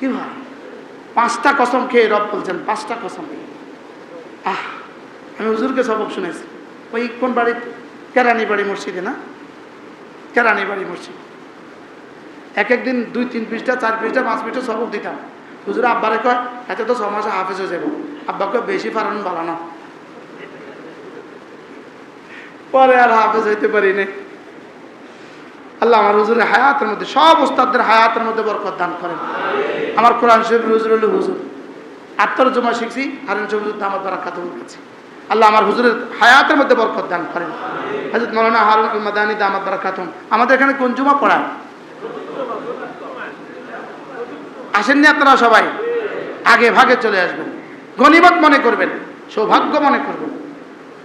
কি ভাই? পাঁচটা কসম খেয়ে রব বলছেন, পাঁচটা কসম। খেয়ে আহ, আমি হুজুরকে সবক শুনেছি। ওই কোন বাড়ি? কেরানি বাড়ি মসজিদে না? কেরানি বাড়ি মসজিদ। এক একদিন দুই, তিন পৃষ্ঠা, চার পৃষ্ঠা, পাঁচ পৃষ্ঠা সবক দিতাম। হুজুর আব্বারে কয়, এত তো ছ মাসে হাফেজ হয়ে যাব। আব্বাকে বেশি ফারান বাড়ানো পরে আর হাফেজ হইতে পারি না আল্লাহ আমার হুজুরের হায়াতের মধ্যে, সব ওস্তাদদের হায়াতের মধ্যে বরকত দান করেন। আমার কোরআন শরীফ হুজুর হলো হুজুর। আত্মর জমা শিখছি হারেন হুজুর দামাত বারাকাতুল কাছে আল্লাহ আমার হুজুরের হায়াতের মধ্যে বরকত দান করেন। হজরত মৌলানা হারুন মাদানি দামাত বারাকাতুম আমাদের এখানে কোন জুমা পড়ায়? আসেননি আপনারা সবাই? আগে ভাগে চলে আসবেন। গণিমত মনে করবেন। সৌভাগ্য মনে করবেন।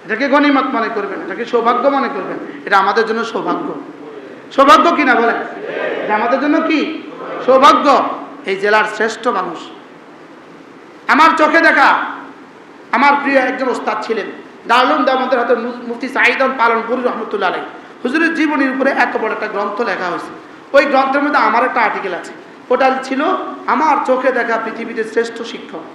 এটাকে গণিমত মনে করবেন। এটাকে সৌভাগ্য মনে করবেন। এটা আমাদের জন্য সৌভাগ্য। সৌভাগ্য কি না বলেন? আমাদের জন্য কি? সৌভাগ্য এই জেলার শ্রেষ্ঠ মানুষ। আমার চোখে দেখা আমার প্রিয় একজন ওস্তাদ ছিলেন, দারুল দামদের হাতে মুফতি সাইদন পালনপুরি রহমতুল্লাহ আলাই হুজুরের জীবনীর উপরে এত বড় একটা গ্রন্থ লেখা হয়েছে। ওই গ্রন্থের মধ্যে আমার একটা আর্টিকেল আছে। ওটা ছিল আমার চোখে দেখা পৃথিবীতে শ্রেষ্ঠ শিক্ষক।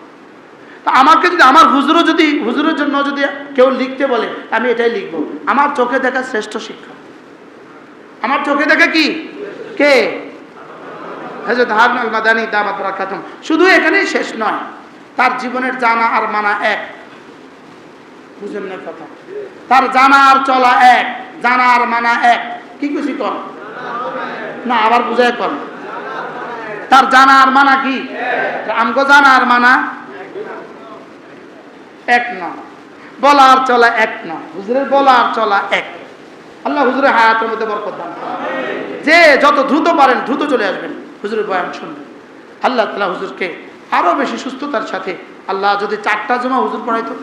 তা আমাকে যদি আমার হুজুরও যদি হুজুরের জন্য যদি কেউ লিখতে বলে, আমি এটাই লিখব। আমার চোখে দেখা শ্রেষ্ঠ শিক্ষক। আমার চোখে দেখা কি? কে? শুধু এখানেই শেষ নয়, তার জীবনের জানা আর মানা এক। বুঝেন না কথা? তার জানা আর চলা এক, জানা আর মানা এক। কি খুশি কর? না, আবার বুঝায় কর। তার জানা আর মানা কি? আমগো জানা আর মানা এক নয় বলা আর চলা এক নয় হুজুরের বলা আর চলা এক। আল্লাহ হুজুরের হায়াতের মধ্যে বরকত দান। যে যত দ্রুত পারেন দ্রুত চলে আসবেন। হুজুরের বয়ান শুনবেন। আল্লাহ তালা হুজুরকে আরও বেশি সুস্থতার সাথে আল্লাহ যদি চারটা জমা হুজুর পড়াইতো,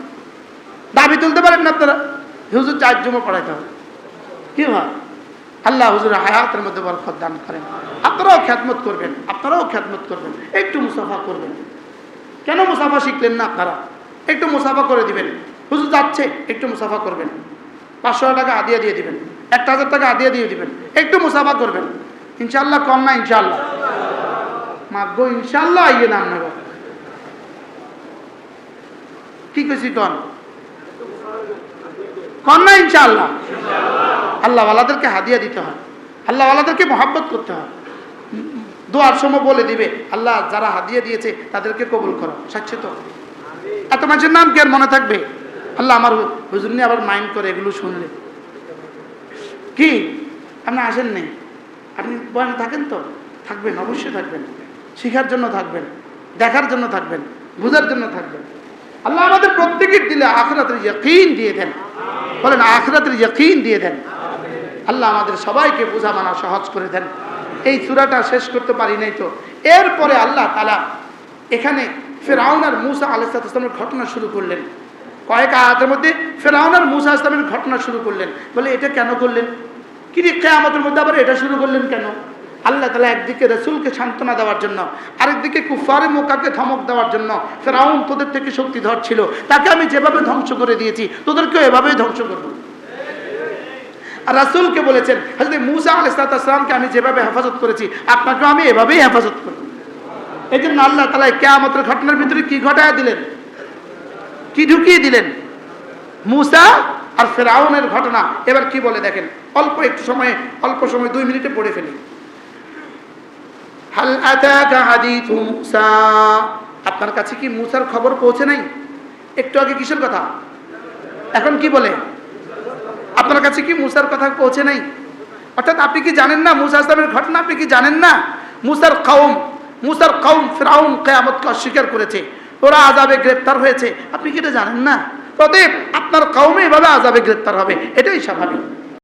দাবি তুলতে পারেন না আপনারা? হুজুর চার জমা পড়াইতে হবে। কি হয় আল্লাহ হুজুরের হায়াতের মধ্যে বরকত দান করেন। আপনারাও খ্যাতমত করবেন, আপনারাও খ্যাতমত করবেন, একটু মুসাফা করবেন। কেন মুসাফা শিখলেন না আপনারা? একটু মুসাফা করে দিবেন। হুজুর যাচ্ছে, একটু মুসাফা করবেন। পাঁচশো টাকা আদিয়া দিয়ে দিবেন। একটা হাজার টাকা আদিয়া দিয়ে দিবেন। একটু মুসাফা করবেন। ইনশাল্লাহ কম না ইনশাল্লাহ মাগ্য ইনশাল্লাহ ইয়ে নাম নেব কি কইছি কন? কন না ইনশাল্লাহ আল্লাহওয়ালাদেরকে হাদিয়া দিতে হয়। আল্লাহওয়ালাদেরকে মহাব্বত করতে হয়। দোয়ার সময় বলে দিবে, আল্লাহ, যারা হাদিয়া দিয়েছে, তাদেরকে কবুল করো। সাক্ষী তো এত মানুষের নাম কি মনে থাকবে? আল্লাহ আমার হুজুর নিয়ে আবার মাইন্ড করে এগুলো শুনলে। কি? আপনি আসেন নেই। আপনি বয়ানে থাকেন তো? থাকবেন অবশ্যই থাকবেন। শিখার জন্য থাকবেন দেখার জন্য থাকবেন বোঝার জন্য থাকবেন। আল্লাহ আমাদের প্রত্যেকের দিলে আখরাতের ইয়কিন দিয়ে দেন। বলেন আখরাতের ইয়কিন দিয়ে দেন। আল্লাহ আমাদের সবাইকে বোঝা মানা সহজ করে দেন। এই চূড়াটা শেষ করতে পারি নাই তো? এরপরে আল্লাহ তালা এখানে ফেরাউন আর মুসা আলাইসালামের ঘটনা শুরু করলেন। কয়েক আয়াতের মধ্যে ফেরাউন আর মুসা ইসলামের ঘটনা শুরু করলেন। বলে, এটা কেন করলেন? কি কেয়ামতের মধ্যে আবার এটা শুরু করলেন কেন? আল্লাহ তালা একদিকে রসুলকে সান্ত্বনা দেওয়ার জন্য, আরেকদিকে কুফারে মোকাকে ধমক দেওয়ার জন্য ফেরাউন তোদের থেকে শক্তিধর ছিল। তাকে আমি যেভাবে ধ্বংস করে দিয়েছি, তোদেরকেও এভাবেই ধ্বংস করব। আর রাসুলকে বলেছেন হাজরত মুসা আলাইসালামকে আমি যেভাবে হেফাজত করেছি, আপনাকেও আমি এভাবেই হেফাজত করব। এই জন্য আল্লাহ তালা কেয়ামতের ঘটনার ভিতরে কি ঘটায় দিলেন? কি ঢুকিয়ে দিলেন? মুসা আর ফেরাউনের ঘটনা। এবার কি বলে দেখেন? অল্প একটু সময়ে, অল্প সময় দুই মিনিটে পড়ে ফেলি। আপনার কাছে কি মুসার খবর পৌঁছে নাই? একটু আগে কিসের কথা? এখন কি বলে? আপনার কাছে কি মুসার কথা পৌঁছে নাই? অর্থাৎ আপনি কি জানেন না মুসা ইসলামের ঘটনা? আপনি কি জানেন না? মুসার কৌম মুসার কৌম ফেরাউন কেয়ামতকে অস্বীকার করেছে। ওরা আজাবে গ্রেপ্তার হয়েছে। আপনি কি এটা জানেন না? অতএব আপনার কাউমে এভাবে আজাবে গ্রেপ্তার হবে, এটাই স্বাভাবিক।